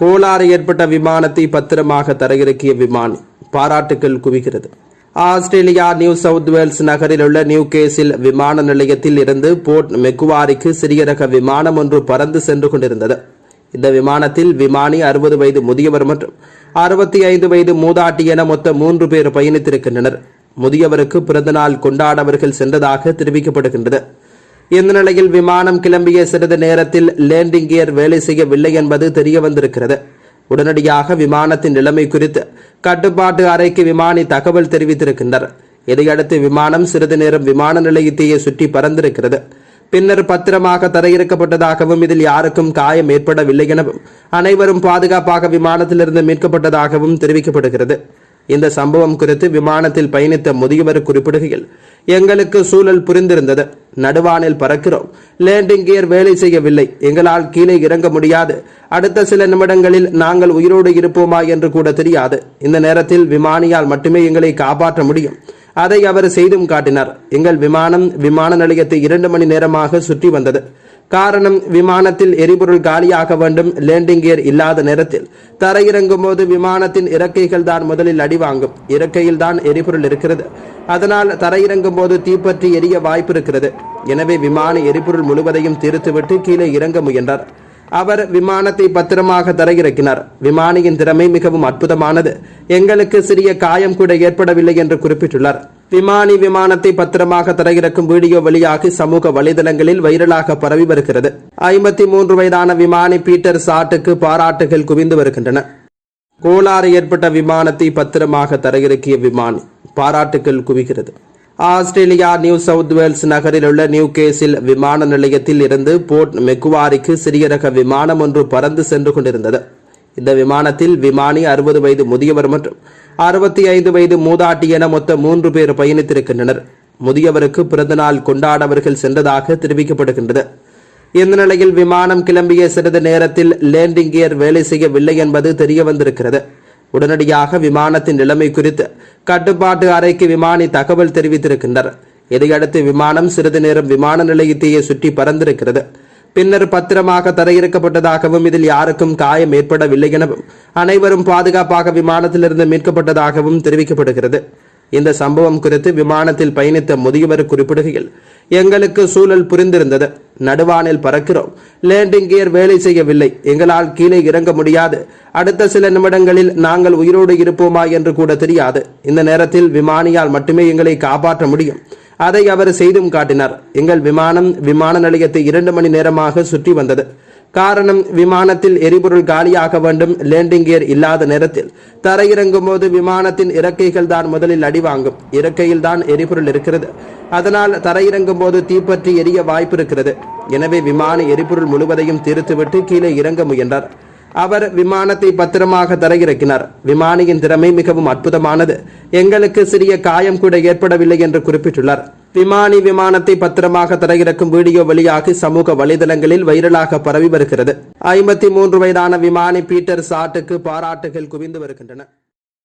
கோளாறு ஏற்பட்ட விமானத்தை பத்திரமாக தரையிறக்கிய விமானி பாராட்டுக்கள் குவிகிறது. ஆஸ்திரேலியா நியூ சவுத் வேல்ஸ் நகரில் உள்ள நியூ கேஸில் விமான நிலையத்தில் இருந்து போர்ட் மெக்குவாரிக்கு சிறிய ரக விமானம் ஒன்று பறந்து சென்று கொண்டிருந்தது. இந்த விமானத்தில் விமானி அறுபது வயது முதியவர் மற்றும் அறுபத்தி ஐந்து வயது மூதாட்டி என மொத்த மூன்று பேர் பயணித்திருக்கின்றனர். முதியவருக்கு பிறந்தநாள் கொண்டாடவர்கள் சென்றதாக தெரிவிக்கப்படுகின்றது. இந்த நிலையில் விமானம் கிளம்பிய சிறிது நேரத்தில் லேண்டிங் கியர் வேலை செய்யவில்லை என்பது தெரிய வந்திருக்கிறது உடனடியாக விமானத்தின் நிலைமை குறித்து கட்டுப்பாட்டு அறைக்கு விமானி தகவல் தெரிவித்திருக்கின்றனர். இதையடுத்து விமானம் சிறிது நேரம் விமான நிலையத்தையே சுற்றி பறந்திருக்கிறது. பின்னர் பத்திரமாக தரையிறக்கப்பட்டதாகவும் இதில் யாருக்கும் காயம் ஏற்படவில்லை எனவும் அனைவரும் பாதுகாப்பாக விமானத்திலிருந்து மீட்கப்பட்டதாகவும் தெரிவிக்கப்படுகிறது. இந்த சம்பவம் குறித்து விமானத்தில் பயணித்த முதியவர் குறிப்பிடுகையில் எங்களுக்கு சூழல் புரிந்திருந்தது. நடுவானில் பறக்கிறோம். லேண்டிங் கியர் வேலை செய்யவில்லை. எங்களால் கீழே இறங்க முடியாது. அடுத்த சில நிமிடங்களில் நாங்கள் உயிரோடு இருப்போமா என்று கூட தெரியாது. இந்த நேரத்தில் விமானியால் மட்டுமே எங்களை காப்பாற்ற முடியும். அதை அவர் செய்தும் காட்டினார். எங்கள் விமானம் விமான நிலையத்தை இரண்டு மணி நேரமாக சுற்றி வந்தது. காரணம் விமானத்தில் எரிபொருள் காலியாக வேண்டும் லேண்டிங் கியர் இல்லாத நேரத்தில். தரையிறங்கும் போது விமானத்தின் இறக்கைகள் தான் முதலில் அடிவாங்கும் இறக்கையில் தான் எரிபொருள் இருக்கிறது. அதனால் தரையிறங்கும் போது தீப்பற்றி எரிய வாய்ப்பு இருக்கிறது. எனவே விமான எரிபொருள் முழுவதையும் தீர்த்துவிட்டு கீழே இறங்க முயன்றார். அவர் விமானத்தை பத்திரமாக தரையிறக்கினார். விமானியின் திறமை மிகவும் அற்புதமானது. எங்களுக்கு சிறிய காயம் கூட ஏற்படவில்லை என்று குறிப்பிட்டுள்ளார். விமானி விமானத்தை பத்திரமாக தரையிறக்கும் வீடியோ வெளியாகி சமூக வலைதளங்களில் வைரலாக பரவி வருகிறது. ஐம்பத்தி மூன்று வயதான விமானி பீட்டர் சாட்டுக்கு பாராட்டுகள் குவிந்து வருகின்றன. கோளாறு ஏற்பட்ட விமானத்தை பத்திரமாக தரையிறக்கிய விமானி பாராட்டுகள் குவிகிறது. ஆஸ்திரேலியா நியூ சவுத் வேல்ஸ் நகரில் உள்ள நியூ கேஸில் விமான நிலையத்தில் இருந்து போர்ட் மெக்குவாரிக்கு சிறிய ரக விமானம் ஒன்று பறந்து சென்று கொண்டிருந்தது. இந்த விமானத்தில் விமானி அறுபது வயது முதியவர் மற்றும் அறுபத்தி ஐந்து வயது மூதாட்டி என மொத்த மூன்று பேர் பயணித்திருக்கின்றனர். முதியவருக்கு பிறந்தநாள் கொண்டாடவர்கள் சென்றதாக தெரிவிக்கப்படுகின்றது. இந்த நிலையில் விமானம் கிளம்பிய சிறிது நேரத்தில் லேண்டிங் கியர் வேலை செய்யவில்லை என்பது தெரிய வந்திருக்கிறது உடனடியாக விமானத்தின் நிலைமை குறித்து கட்டுப்பாட்டு அறைக்கு விமானி தகவல் தெரிவித்திருக்கின்றனர். இதையடுத்து விமானம் சிறிது நேரம் விமான நிலையத்தையே சுற்றி பறந்திருக்கிறது. பின்னர் பத்திரமாக தரையிறக்கப்பட்டதாகவும் இதில் யாருக்கும் காயம் ஏற்படவில்லை எனவும் அனைவரும் பாதுகாப்பாக விமானத்திலிருந்து மீட்கப்பட்டதாகவும் தெரிவிக்கப்படுகிறது. இந்த சம்பவம் குறித்து விமானத்தில் பயணித்த முதியவர் குறிப்பிடுகையில் எங்களுக்கு சூழல் புரிந்திருந்தது. நடுவானில் பறக்கிறோம். லேண்டிங் கியர் வேலை செய்யவில்லை. எங்களால் கீழே இறங்க முடியாது. அடுத்த சில நிமிடங்களில் நாங்கள் உயிரோடு இருப்போமா என்று கூட தெரியாது. இந்த நேரத்தில் விமானியால் மட்டுமே எங்களை காப்பாற்ற முடியும். அதை அவர் செய்தும் காட்டினார். எங்கள் விமானம் விமான நிலையத்தை இரண்டு மணி நேரமாக சுற்றி வந்தது. காரணம் விமானத்தில் எரிபொருள் காலியாக வேண்டும் லேண்டிங் கியர் இல்லாத நேரத்தில். தரையிறங்கும் போது விமானத்தின் இறக்கைகள் தான் முதலில் அடிவாங்கும் இறக்கையில் தான் எரிபொருள் இருக்கிறது. அதனால் தரையிறங்கும் போது தீப்பற்றி எரிய வாய்ப்பு இருக்கிறது. எனவே விமான எரிபொருள் முழுவதையும் தீர்த்துவிட்டு கீழே இறங்க முயன்றார். அவர் விமானத்தை பத்திரமாக தரையிறக்கினார் விமானியின் திறமை மிகவும் அற்புதமானது. எங்களுக்கு சிறிய காயம் கூட ஏற்படவில்லை என்று குறிப்பிட்டுள்ளார். விமானி விமானத்தை பத்திரமாக தரையிறக்கும் வீடியோ வெளியாகி சமூக வலைதளங்களில் வைரலாக பரவி வருகிறது. ஐம்பத்தி மூன்று வயதான விமானி பீட்டர் சாட்டுக்கு பாராட்டுகள் குவிந்து வருகின்றன.